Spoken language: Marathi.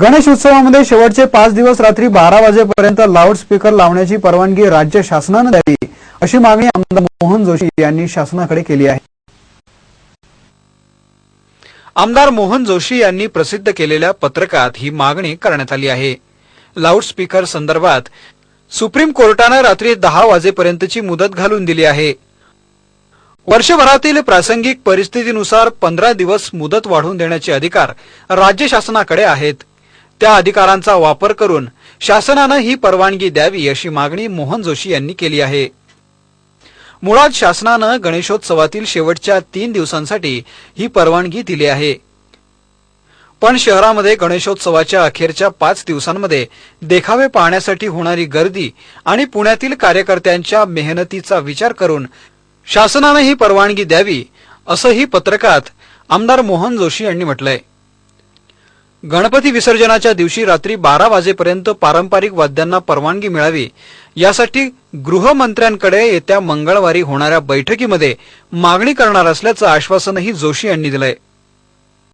गणेश उत्सवामध्ये शेवटचे पाच दिवस रात्री बारा वाजेपर्यंत लाऊडस्पीकर लावण्याची परवानगी राज्य शासनानं द्यावी अशी मागणी आमदार मोहन जोशी यांनी शासनाकडे केली आहे. आमदार मोहन जोशी यांनी प्रसिद्ध केलेल्या पत्रकात ही मागणी करण्यात आली आहे. लाऊडस्पीकर संदर्भात सुप्रीम कोर्टानं रात्री दहा वाजेपर्यंतची मुदत घालून दिली आहे. वर्षभरातील प्रासंगिक परिस्थितीनुसार पंधरा दिवस मुदत वाढवून देण्याचे अधिकार राज्य शासनाकडे आहेत. त्या अधिकारांचा वापर करून शासनानं ही परवानगी द्यावी अशी मागणी मोहन जोशी यांनी केली आहे. मुळात शासनानं गणेशोत्सवातील शेवटच्या तीन दिवसांसाठी ही परवानगी दिली आहे. पण शहरामध्ये गणेशोत्सवाच्या अखेरच्या पाच दिवसांमध्ये देखावे पाहण्यासाठी होणारी गर्दी आणि पुण्यातील कार्यकर्त्यांच्या मेहनतीचा विचार करून शासनानं ही परवानगी द्यावी असंही पत्रकात आमदार मोहन जोशी यांनी म्हटलंय. गणपती विसर्जनाच्या दिवशी रात्री बारा वाजेपर्यंत पारंपरिक वाद्यांना परवानगी मिळावी. यासाठी गृहमंत्र्यांकडे येत्या मंगळवारी होणाऱ्या बैठकीमध्ये मागणी करणार असल्याचं आश्वासनही जोशी यांनी दिलंय.